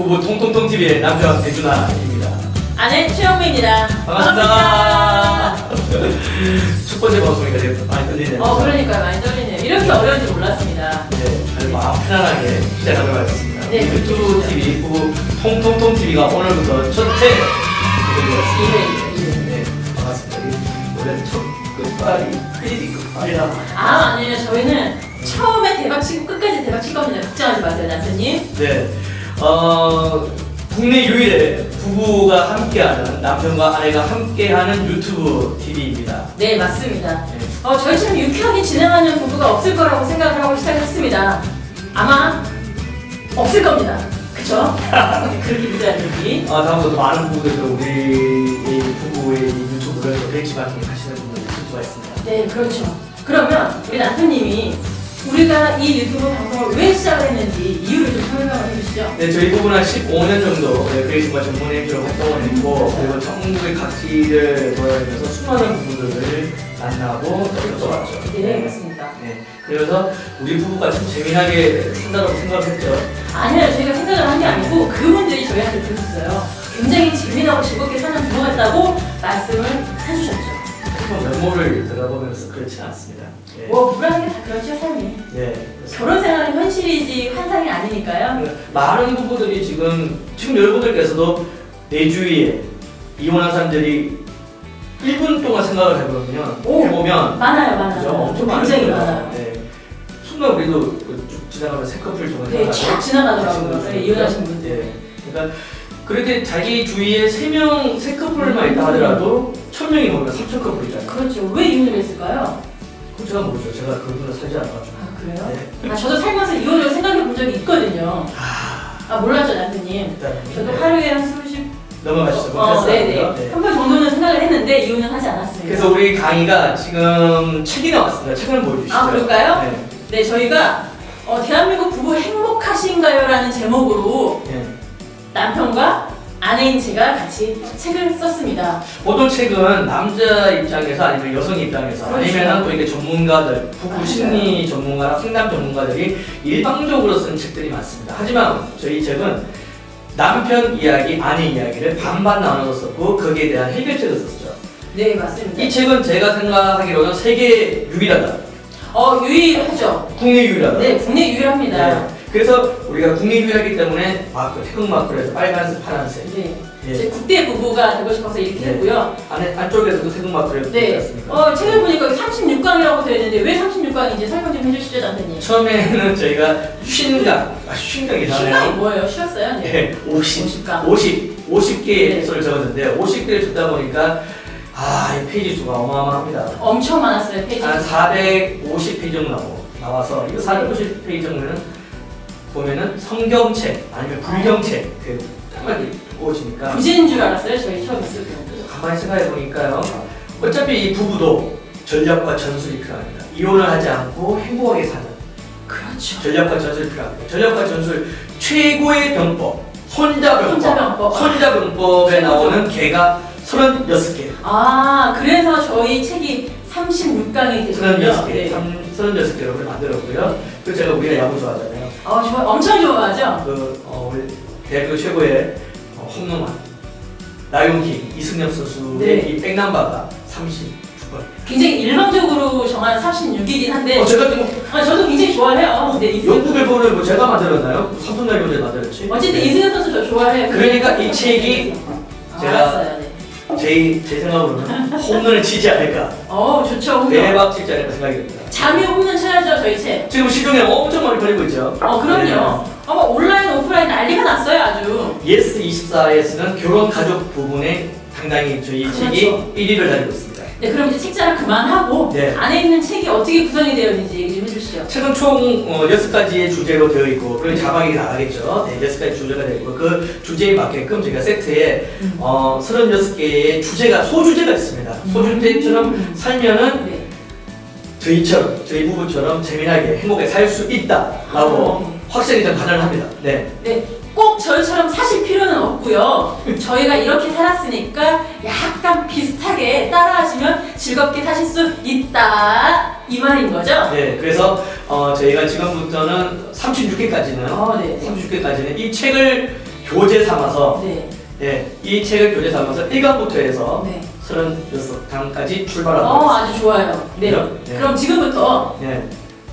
부부 통통통 TV의 남편 배준아입니다. 아내 최영미입니다. 반갑습니다. 첫 번째 방송이니까 되게 많이 떨리네요. 어, 그러니까 많이 떨리네요. 이렇게 어려운지 몰랐습니다. 네, 아주 마음 편안하게 시작하도록 하겠습니다. 네. 유튜브 TV 부부 통통통 TV가 오늘부터 첫회 이회, 이회. 네, 반갑습니다. 원래 첫 끝발이 크리디 끝발이라. 아, 아니에요. 저희는 처음에 대박 치고 끝까지 대박 칠 겁니다. 걱정하지 마세요, 남편님. 네, 어, 국내 유일의 부부가 함께하는 남편과 아내가 함께하는 유튜브 TV입니다. 네, 맞습니다. 어, 저희처럼 유쾌하게 진행하는 부부가 없을 거라고 생각을 하고 시작했습니다. 아마 없을 겁니다. 그쵸? 그렇게 믿어야 되기. 아, 다음부터 많은 부부들도 우리 이 부부의 이 유튜브를 벤치마킹 하시는 분들이 있을 수가 있습니다. 네, 그렇죠. 그러면 우리 남편님이 우리가 이 유튜브 방송을 왜 시작을 했는지 이유를 좀 설명을 해주시죠. 네, 저희 부부는 한 15년 정도 네, 그레이스과 전문 MP로 활동을 했고 그리고 전국의 각지를 돌아다니면서 수많은 부부들을 만나고 떠들어왔죠. 네, 맞습니다. 네, 그래서 우리 부부가 참 재미나게 산다고 생각을 했죠. 아니요, 저희가 생각을 한 게 아니고 그분들이 저희한테 들었어요. 굉장히 재미나고 즐겁게 사는 부부 같다고 말씀을 해주셨죠. 뭐 면모를 들어보면서 그렇지는 않습니다. 네. 뭐 불안한 게 다 그렇죠, 삶이. 네. 결혼 생활은 현실이지 환상이 아니니까요. 많은 부부들이 지금 지금 여러분들께서도 내 주위에 이혼한 사람들이 1분 동안 생각을 해보면 오. 해보면 많아요, 많아요. 그죠? 엄청. 굉장히 많아요. 네. 순간 우리도 그쭉 지나가면 세 커플 정도 네, 쫙 지나가더라고요. 네, 이혼하신 분들. 네. 그러니까 그렇게 자기 주위에 세 명, 세 커플만 있다 하더라도 천 명이 넘으면 3천 커플이잖아요. 그렇죠. 왜 이혼을 했을까요? 그건 제가 모르죠. 제가 그분을 살지 않아가지고. 아, 그래요? 네. 아, 저도 살면서 이혼을 생각해 본 적이 있거든요. 아, 몰랐죠, 남편님. 일단 저도 하루에 한 수십, 넘어가시죠. 어, 네네. 네. 한 번 정도는 생각을 했는데 이혼은 하지 않았습니다. 그래서 우리 강의가 지금 책이 나왔습니다. 책을 보여주시죠. 아, 그럴까요? 네. 네, 저희가 어, 대한민국 부부 행복하신가요? 라는 제목으로 네. 남편과 아내인 제가 같이 책을 썼습니다. 보통 책은 남자 입장에서 아니면 여성 입장에서 그렇죠. 아니면 또 이게 전문가들, 부부. 심리 전문가나 상담 전문가들이 일방적으로 쓴 책들이 많습니다. 하지만 저희 책은 남편 이야기, 아내 이야기를 반반 나눠서 썼고 거기에 대한 해결책을 썼죠. 네, 맞습니다. 이 책은 제가 생각하기로는 세계 유일하다. 어, 유일하죠. 국내 유일하다. 네, 국내 유일합니다. 네. 그래서 우리가 유일하기 때문에 마크, 태극 마크로 해서 빨간색, 파란색. 네. 예. 제 국대 부부가 되고 싶어서 이렇게 네. 했고요. 안에 안쪽에서도 태극 마크를 네. 붙지 않습니까? 어, 책을 보니까 36강이라고 되어 있는데 왜 36강인지 설명 좀 해주시죠, 남편님. 처음에는 저희가 쉰강, 아, 쉰강이 시간이 나네요. 뭐예요? 쉬었어요? 네. 네, 50, 50강. 50, 50개의 네. 에피소드를 적었는데 50개를 적다 보니까 아, 이 페이지 수가 어마어마합니다. 엄청 많았어요, 페이지. 한 450페이지 정도 나와서 이거 450페이지 정도는 보면은 성경책 아니면 불경책 그 딱하게 두꺼워지니까 부재인 줄 알았어요, 저희 처음 있을 때. 가만히 생각해 보니까요. 어차피 이 부부도 전략과 전술이 필요합니다. 이혼을 하지 않고 행복하게 사는 그렇죠. 전략과 전술이 필요합니다. 전략과 전술 최고의 병법 손자병법 손자병법. 손자병법에 나오는 개가 36개 아, 그래서 저희 책이 36강이 되셨군요. 36개 네. 36개로 만들었고요. 그 제가 우리가 야구 좋아하잖아요. 어, 저 엄청 좋아하죠? 그 어, 우리 대학교 최고의 어, 홈런왕 나용기 이승엽 선수의 네. 이 백남바가 36번. 굉장히 일방적으로 정한 36이긴 한데 어, 제가 좀 아, 저도 굉장히 좋아해요. 네, 이승엽 영국 일본을 뭐 제가 만들었나요? 삼성날 문제 만들었지? 어쨌든 이승엽 선수 저 좋아해요. 그러니까 이 책이 아, 제가- 알았어요. 네. 제, 제 생각으로는 홈런을 치지 않을까 어, 좋죠. 홈런. 대박 치지 않을까 생각이 듭니다 잠이 홈런 쳐야죠, 저희 책. 지금 시중에 엄청 많이 팔리고 있죠 어, 그럼요. 어머, 온라인, 오프라인 난리가 났어요, 아주. 예스 24에서는 결혼 가족 부분에 당당히 저희 그렇죠. 책이 1위를 달리고 있습니다 네, 그럼 이제 책자를 그만하고 네. 안에 있는 책이 어떻게 구성이 되어 있는지 얘기 좀 해주시죠. 책은 총 어, 6가지의 주제로 되어 있고 그리고 자막이 나가겠죠. 네, 6가지 주제가 되어 있고 그 주제에 맞게끔 저희가 세트에 음. 어, 36개의 주제가 소주제가 있습니다. 소주제처럼 음. 살면은 네. 저희처럼 저희 부부처럼 재미나게 행복하게 살 수 있다라고 아, 네. 확실히 좀 가정을 합니다. 네. 네, 꼭 저희처럼 사실 필요는 없고요. 저희가 이렇게 살았으니까 약간 비슷하게 따라하시면 즐겁게 사실 수 있다 이 말인 거죠? 네. 그래서 어, 저희가 지금부터는 36개까지는 어, 네. 36개까지는 이 책을 교재 삼아서 네. 예, 이 책을 교재 삼아서 1강부터 해서 네. 36강까지 출발하도록 어, 하겠습니다. 아주 좋아요. 네. 네. 그럼 지금부터 예.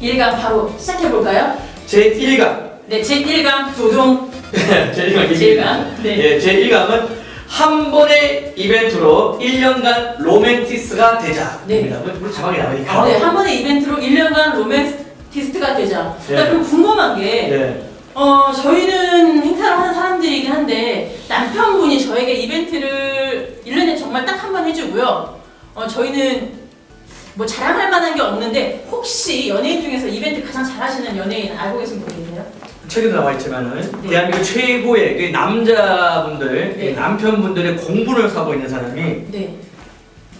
1강 바로 시작해 볼까요? 제 1강. 네, 제 1강 도동 제 1강. 제 1강. 네. 예, 제 1강은 한 번의 이벤트로 1년간 로맨티스가 되자. 네. 입니다. 우리 자막이 나오니까. 아, 네, 한 번의 이벤트로 1년간 로맨티스트가 되자. 네. 나 그럼 궁금한 게 네. 어, 저희는 행사를 하는 사람들이긴 한데 남편분이 저에게 이벤트를 1년에 정말 딱 한 번 해주고요. 어, 저희는 뭐 자랑할 만한 게 없는데 혹시 연예인 중에서 이벤트 가장 잘하시는 연예인 알고 계신 분 계세요? 최근에 나와 있지만은 네. 대한민국 최고의 그 남자분들, 네. 그 남편분들의 공분을 사고 있는 사람이 네.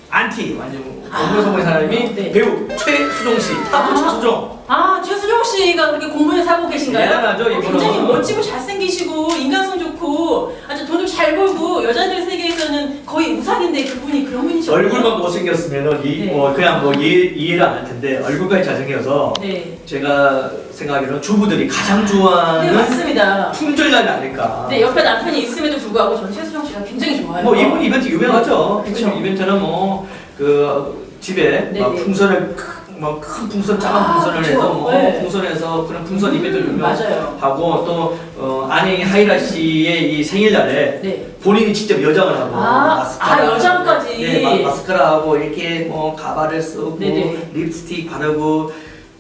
안티 완전 아. 공분을 사고 있는 사람이 네. 배우 최수종 씨, 타부 아. 최수종. 아, 최수종 씨가 그렇게 공부를 사고 계신가요? 대단하죠, 어. 굉장히 멋지고 잘생기시고 인간성 좋고 아주 돈도 잘 벌고 여자들 세계에서는 거의 우상인데 그분이 그런 분이죠. 얼굴만 못생겼으면 이, 네. 뭐 그냥 뭐 이해, 이해를 안 할 텐데 얼굴까지 잘생겨서 네. 제가 생각하기로는 주부들이 가장 네, 좋아하는 맞습니다. 품절남이 아닐까. 네, 옆에 남편이 있음에도 불구하고 저는 최수정 씨가 굉장히 좋아요. 뭐 이분 이벤트 유명하죠. 그쵸. 이벤트는 뭐 그 집에 네네. 막 풍선을 뭐큰 풍선 작은 아, 풍선을 그쵸. 해서 뭐 네. 풍선에서 그런 풍선 이벤트 음. 맞아요. 하고 또 어, 아내 하이라 씨의 이 생일날에 네. 본인이 직접 여장을 하고 아, 아, 여장까지. 네, 마, 마스카라 하고 이렇게 뭐 가발을 쓰고 네네. 립스틱 바르고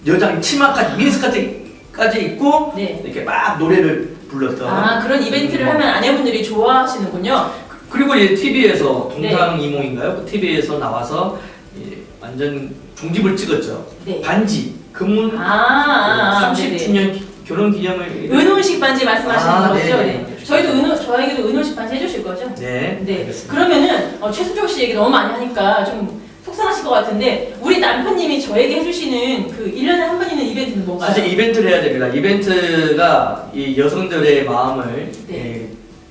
여장 치마까지 미니스커트까지 입고 네. 이렇게 막 노래를 불렀던 아, 그런 이벤트를 음. 하면 아내분들이 좋아하시는군요. 그리고 이제 TV에서 네. 동상 이몽인가요? TV에서 나와서 이 완전 종집을 찍었죠. 네. 반지 금은 아, 아, 네네. 30주년 결혼 기념을 은혼식 반지 말씀하시는 아, 거죠? 네네. 네. 저희도 은혼, 저에게도 은혼식 반지 해주실 거죠? 네, 네. 알겠습니다. 그러면은 어, 최수종 씨 얘기 너무 많이 하니까 좀 속상하실 것 같은데 우리 남편님이 저에게 해주시는 그 1년에 한 번 있는 이벤트는 뭔가요? 사실 이벤트를 해야 됩니다. 이벤트가 이 여성들의 마음을 네. 예,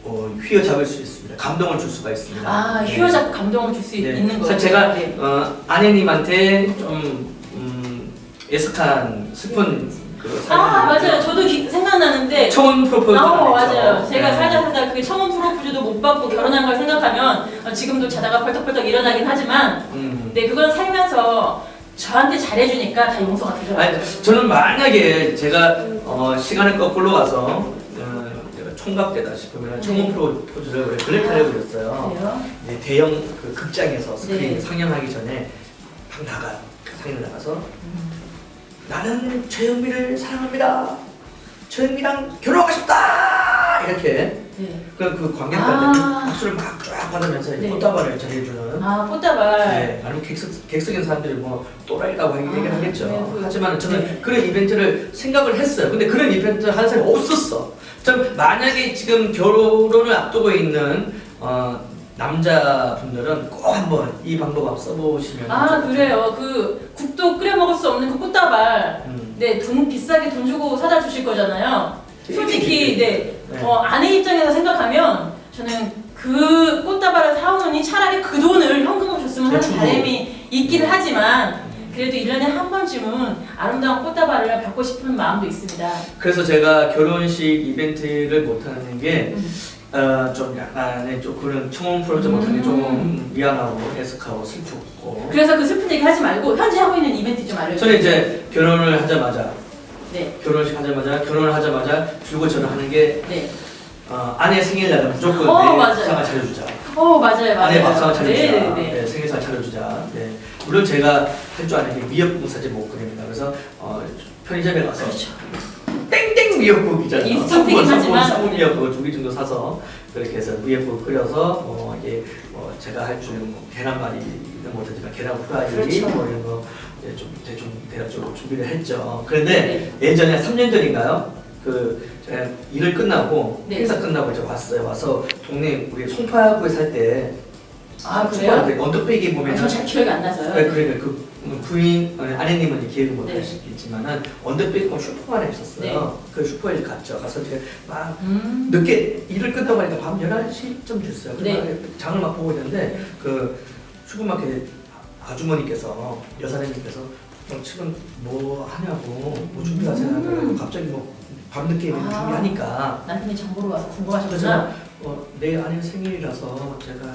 어, 휘어잡을 수 있습니다. 감동을 줄 수가 있습니다. 아, 네. 휘어잡고 감동을 줄 수 네. 있는 거예요. 사실 제가 네. 어, 아내님한테 좀 음, 애석한 슬픈 그 아, 맞아요. 저도 기- 생각나는데 청혼 프로포즈 아, 안 맞아요. 했죠. 제가 네. 살다 살다 그 청혼 프로포즈도 못 받고 결혼한 걸 생각하면 어, 지금도 자다가 펄떡펄떡 일어나긴 하지만 음. 네, 그건 살면서 저한테 잘해주니까 다 용서가 되더라고요. 아니, 저는 만약에 제가 어, 시간을 거꾸로 가서 총각되다 싶으면 네. 프로포즈를 원래 블랙타이로 그렸어요. 네, 대형 그 극장에서 스크린 네. 상영하기 전에 막 나가요. 그 상영 나가서 음. 나는 최영미를 사랑합니다. 최영미랑 결혼하고 싶다. 이렇게 네. 그, 그 관객들한테 아. 박수를 막 쫙 받으면서 네. 꽃다발을 전해주는. 아, 꽃다발. 네, 아니면 객석, 객석인 사람들이 뭐 또라이라고 얘기를 아, 하겠죠. 네, 그- 하지만 저는 네. 그런 이벤트를 생각을 했어요. 근데 그런 이벤트 하는 사람이 없었어. 전 만약에 지금 결혼을 앞두고 있는 어, 남자분들은 꼭 한번 이 방법 한번 써보시면 아, 그래요. 그 국도 끓여 먹을 수 없는 그 꽃다발. 음. 네, 돈 비싸게 돈 주고 사다 주실 거잖아요. 솔직히 네, 네. 어, 아내 입장에서 생각하면 저는 그 꽃다발을 사오느니 차라리 그 돈을 현금으로 줬으면 하는 대충 바람이 있긴 음. 하지만 그래도 1년에 한 번쯤은 아름다운 꽃다발을 받고 싶은 마음도 있습니다. 그래서 제가 결혼식 이벤트를 못하는 게 음. 어, 좀 약간의 좀 그런 청혼 프로젝트 못하는 게 좀 미안하고 애석하고 슬프고 그래서 그 슬픈 얘기 하지 말고 현재 하고 있는 이벤트 좀 알려주세요. 저는 이제 결혼을 하자마자 네, 결혼식 하자마자 결혼을 하자마자 줄곧 저는 하는 게 네. 어, 아내 생일날은 무조건 어, 내 맞아요. 밥상을 차려주자. 어, 맞아요, 맞아요. 아내 밥상을 차려주자. 네, 네, 네. 네, 생일상 차려주자. 네. 물론 제가 할 줄 아는 게 미역국 사진 못 그립니다. 그래서 어, 편의점에 가서 그렇죠. 땡땡 미역국이잖아요. 인스턴트긴 하지만. 쌍문 미역국 두개 정도 사서 그렇게 해서 미역국 끓여서 뭐 이게 뭐 제가 할줄뭐 계란말이 이런 거 못하지만 계란 후라이 그렇죠. 뭐 이런 거 이제 좀 대충 대략적으로 준비를 했죠. 그런데 네. 예전에 3년 전인가요? 그 제가 일을 끝나고 네. 행사 끝나고 이제 왔어요. 와서 동네 우리 송파구에 살 때 아, 그래요? 언덕배기 아, 보면은 전잘 기억이 안 나서요. 네, 그러니까 그 부인 아니, 아내님은 기억을 못 네. 하시겠지만은 슈퍼가 하나 있었어요. 네. 그 슈퍼에 갔죠. 가서 이제 막 음. 늦게 일을 끝나고 하니까 밤 11시쯤 됐어요. 네. 그래서 장을 막 보고 있는데 그 슈퍼마켓 아주머니께서 여사님께서 어, 지금 뭐 하냐고 뭐 준비하세요 그래서 갑자기 뭐 밤늦게 아. 준비하니까 남편이 정보로 와서 궁금하셨구나. 어, 내일 아내 생일이라서 제가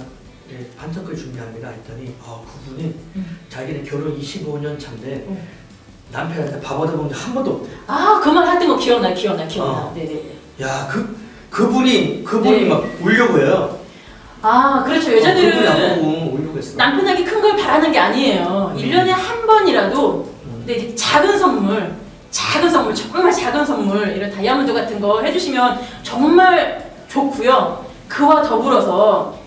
예, 반짝거리 준비합니다 했더니 아 그분이 음. 자기는 결혼 25년 차인데 음. 남편한테 밥 얻어본 적 한 번도 없대 아, 그말 했던 거 기억나, 기억나, 기억나. 어. 네네. 야 그 그분이 그분이 네. 막 울려고 해요 아, 그렇죠. 여자들은 나보고 울려고 했어 남편에게 큰 걸 바라는 게 아니에요. 음. 일 1년에 한 번이라도 음. 근데 이제 작은 선물, 작은 선물, 정말 작은 선물, 이런 다이아몬드 같은 거 해주시면 정말 좋고요. 그와 더불어서 음.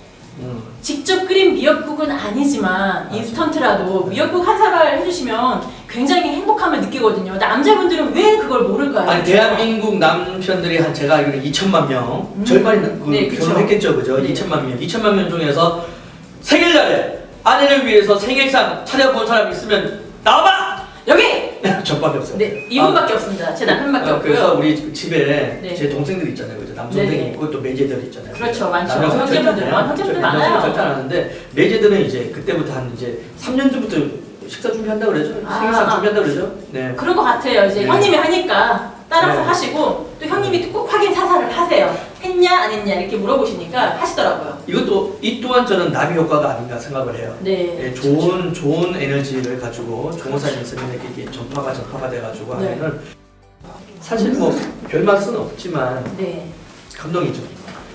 직접 끓인 미역국은 아니지만. 인스턴트라도 미역국 한 사발 해주시면 굉장히 행복함을 느끼거든요. 남자분들은 왜 그걸 모를까요? 아니 대한민국 남편들이 한 제가 알기로 2천만 명 음. 절반이 그 네, 그쵸. 결혼했겠죠 그죠 네. 2천만 명 2천만 명 중에서 생일날에 아내를 위해서 생일상 차려본 사람 있으면 나와봐 여기! 저밖에 없어요 네, 이분밖에 없습니다. 제 남편밖에 아, 그래서 없고요. 우리 집에 네. 제 동생들 있잖아요 그죠 남동생이 네, 네. 있고 또 매제들 있잖아요 그렇죠, 많죠. 남녀 형제분들, 절대 안 해요. 형제분들 남녀 많아요. 절대 안 하는데 매제들은 이제 그때부터 한 이제 3년 전부터 식사 준비한다 그러죠 아, 생일상 아. 준비한다 그러죠 네 그런 것 같아요. 이제 네. 형님이 하니까 따라서 네. 하시고 또 형님이 꼭 확인 사살을 하세요. 했냐 안 했냐 이렇게 물어보시니까 하시더라고요. 이것도 이 또한 저는 나비 효과가 아닌가 생각을 해요 네. 예, 좋은 좋은 에너지를 가지고 좋은 사진 이렇게 이게 전파가 전파가 돼가지고 네. 하면은 사실 뭐 별 맛은 없지만 네. 감동이죠.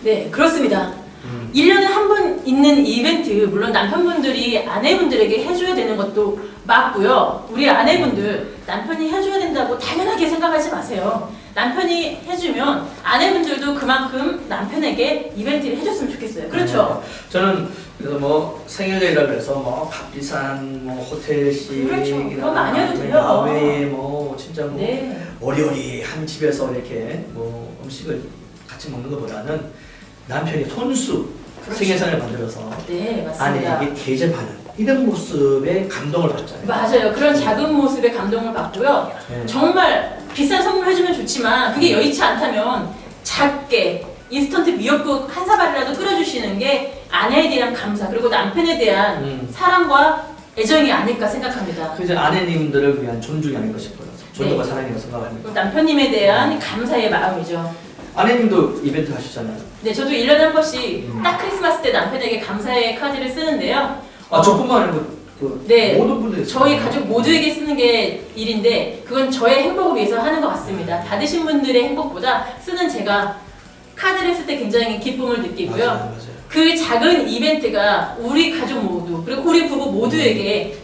네, 그렇습니다. 음. 1년에 한 번 있는 이벤트, 물론 남편분들이 아내분들에게 해줘야 되는 것도 맞고요. 우리 아내분들, 남편이 해줘야 된다고 당연하게 생각하지 마세요. 남편이 해주면 아내분들도 그만큼 남편에게 이벤트를 해줬으면 좋겠어요. 그렇죠? 네. 저는 그래서 뭐 생일이라 그래서 뭐 값비싼 뭐 호텔식 그렇죠. 그건 많이 해도 돼요. 야외 뭐 진짜 뭐 네. 어리어리 한 집에서 이렇게 뭐 음식을 같이 먹는 것보다는 남편이 손수 그렇죠. 생일상을 만들어서 네, 맞습니다. 아내에게 대접하는 이런 모습에 감동을 받잖아요. 맞아요. 그런 작은 모습에 감동을 받고요. 네. 정말 비싼 선물 해주면 좋지만 그게 여의치 않다면 작게 인스턴트 미역국 한 사발이라도 끓여주시는 게 아내에 대한 감사 그리고 남편에 대한 음. 사랑과 애정이 아닐까 생각합니다. 그 이제 아내님들을 위한 존중이 아닐까 싶어요. 존중과 네. 사랑이라고 생각합니다. 그리고 남편님에 대한 감사의 마음이죠. 아내님도 이벤트 하시잖아요. 네, 저도 1년에 한 번씩 음. 딱 크리스마스 때 남편에게 감사의 카드를 쓰는데요. 아 어, 저뿐만 아니고 그 네. 모든 분들이 저희. 가족 모두에게 쓰는 게 일인데 그건 저의 행복을 위해서 하는 것 같습니다. 받으신 분들의 행복보다 쓰는 제가 카드를 쓸 때 굉장히 기쁨을 느끼고요. 맞아요, 맞아요. 그 작은 이벤트가 우리 가족 모두 그리고 우리 부부 모두에게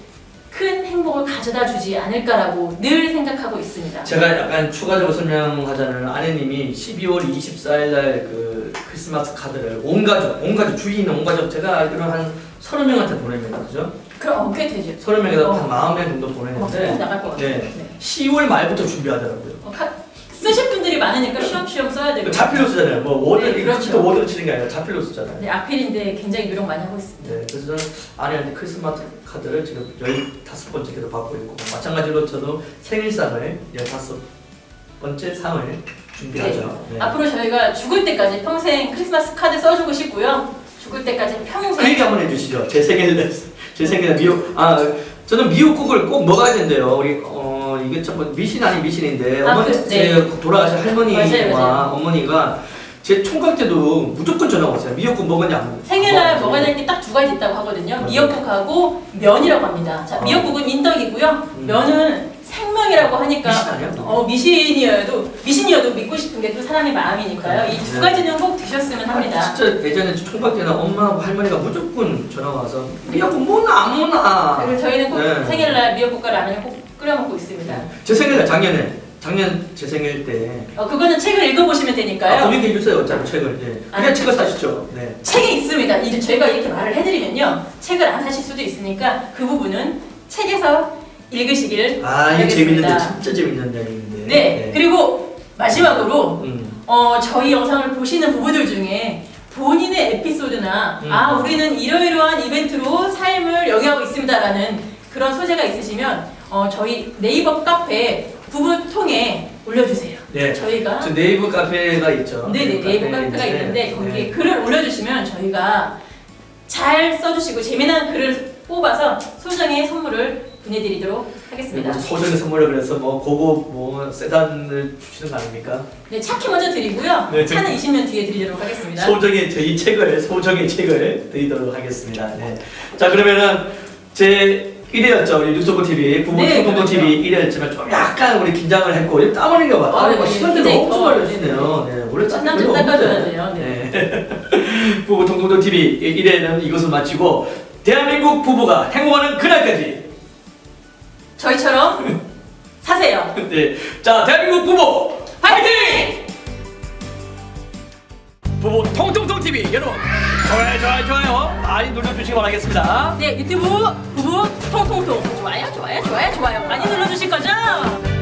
큰 행복을 가져다 주지 않을까라고 늘 생각하고 있습니다. 제가 약간 추가적으로 설명하자면 아내님이 12월 24일 날그 크리스마스 카드를 온 가족, 온 가족 주인 온 가족 제가 알기로 한 서너 명한테 보냅니다, 그죠? 그럼 어, 꽤 되죠. 서너 명에서 어. 한 마흔 명 정도 어, 보내는데 나갈 것 같아요. 네. 네. 10월 말부터 준비하더라고요. 어, 카, 쓰실 분들이 많으니까 쉬엄쉬엄 써야 되고. 자필로 쓰잖아요. 뭐 워드 네, 그렇죠. 또 워드로 치는 게 아니라 자필로 쓰잖아요. 네, 악필인데 굉장히 노력 많이 하고 있습니다. 네, 그래서 저는 아내한테 크리스마스 카드를 지금 15번째 계속 받고 있고 마찬가지로 저도 생일상을 15번째 상을 준비하죠. 네. 앞으로 저희가 죽을 때까지 평생 크리스마스 카드 써주고 싶고요. 죽을 때까지 그 평생 얘기 한번 해주시죠. 제 생일 제 생일에 미역 아 저는 미역국을 꼭 먹어야 된대요. 우리 어 이게 참 미신 아닌 미신인데 아, 어머니 그, 제 돌아가신 할머니와 맞아요, 맞아요. 어머니가 제 총각 때도 무조건 전화 왔어요. 미역국 먹었냐 안 먹었냐. 생일날 먹어야 될 게 딱 두 가지 있다고 하거든요. 맞아요. 미역국하고 면이라고 합니다. 자, 어. 미역국은 인덕이고요. 음. 면은 생명이라고 하니까 미신 아니야? 어 미신이어도 미신이어도 믿고 싶은 게 또 사람의 마음이니까요. 이두 네. 가지는 꼭 드셨으면 합니다. 아, 진짜 예전에 총각 때는 엄마하고 할머니가 무조건 전화 와서 미역국 뭐나 안 먹나. 그리고 저희는 꼭 네. 생일날 미역국과 라면을 꼭 끓여 먹고 있습니다. 제 생일날 작년에 작년 제 생일 때 어, 그거는 책을 읽어보시면 아, 되니까요. 고민해 주세요. 어차피 책을 예. 그냥 아. 책을 사시죠. 네. 책에 있습니다. 이 저희가 이렇게 말을 해드리면요. 책을 안 사실 수도 있으니까 그 부분은 책에서 읽으시길 아 이게 바라겠습니다. 재밌는데 진짜 재밌는 내용인데. 네. 그리고 마지막으로 음. 어, 저희 영상을 보시는 부부들 중에 본인의 에피소드나 음. 아 우리는 이러이러한 이벤트로 삶을 영위하고 있습니다라는 그런 소재가 있으시면 어, 저희 네이버 카페 부부 통에 올려주세요. 네. 저희가 저 네이버 카페가 있죠. 네네 네이버 카페가 있는데, 거기에 네. 글을 올려주시면 저희가 잘 써주시고 재미난 글을 뽑아서 소정의 선물을 보내드리도록 하겠습니다. 뭐 소정의 선물을 그래서 뭐 고급 뭐 세단을 주시는 거 아닙니까? 네, 차키 먼저 드리고요. 네. 차는 20년 뒤에 드리도록 하겠습니다. 소정의 저희 책을 소정의 책을 드리도록 하겠습니다. 네. 자 그러면은 제 1회였죠 우리 뉴스토크 TV 부부 네, 소통도 그렇죠. TV 1회였지만 좀 약간 우리 긴장을 했고 지금 땀 흘린 거 봐. 아, 땀 네, 흘고 네. 시간대가 굉장히 엄청 더워요. 걸려지네요. 네. 원래 땀이 땀 별로 좀 닦아줘야 없는데. 돼요. 네. 네. 부부 통통도 TV 1회는 이것을 마치고 대한민국 부부가 행복하는 그날까지. 저희처럼 사세요. 네. 자 대한민국 부부 화이팅! 부부 통통통 TV 여러분 좋아요 좋아요 좋아요 많이 눌러주시기 바라겠습니다. 네, 유튜브 부부 통통통 좋아요, 좋아요, 좋아요, 좋아요 많이 눌러주실 거죠?